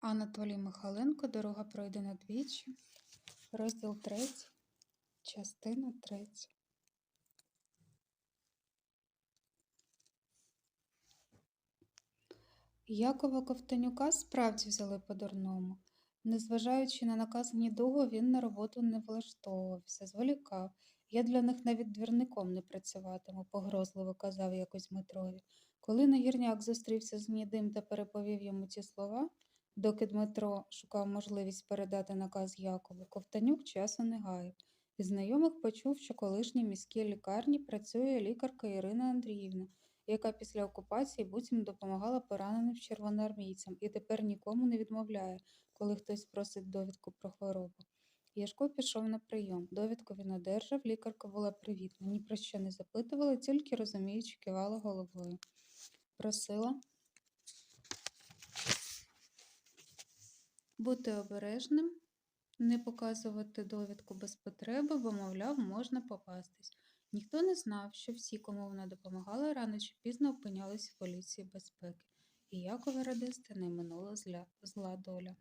Анатолій Михайленко Дорога пройдена двічі. Розділ 3, частина 3. Якова Ковтонюка справді взяли по-дурному. Незважаючи на наказ гнідого, він на роботу не влаштовувався, зволікав. Я для них навіть двірником не працюватиму, погрозливо казав якось Дмитрові. Коли нагірняк зустрівся з гнідим та переповів йому ці слова, доки Дмитро шукав можливість передати наказ Якову, Ковтанюк часу не гаяв. Від знайомих почув, що колишній міській лікарні працює лікарка Ірина Андріївна, яка після окупації буцім допомагала пораненим червоноармійцям і тепер нікому не відмовляє, коли хтось просить довідку про хворобу. Яшко пішов на прийом. Довідку він одержав, лікарка була привітна, ні про що не запитувала, тільки розуміючи, кивала головою. Просила бути обережним, не показувати довідку без потреби, бо, мовляв, можна попастись. Ніхто не знав, що всі, кому вона допомагала, рано чи пізно опинялись в поліції безпеки, і Якова радиста не минула зла доля.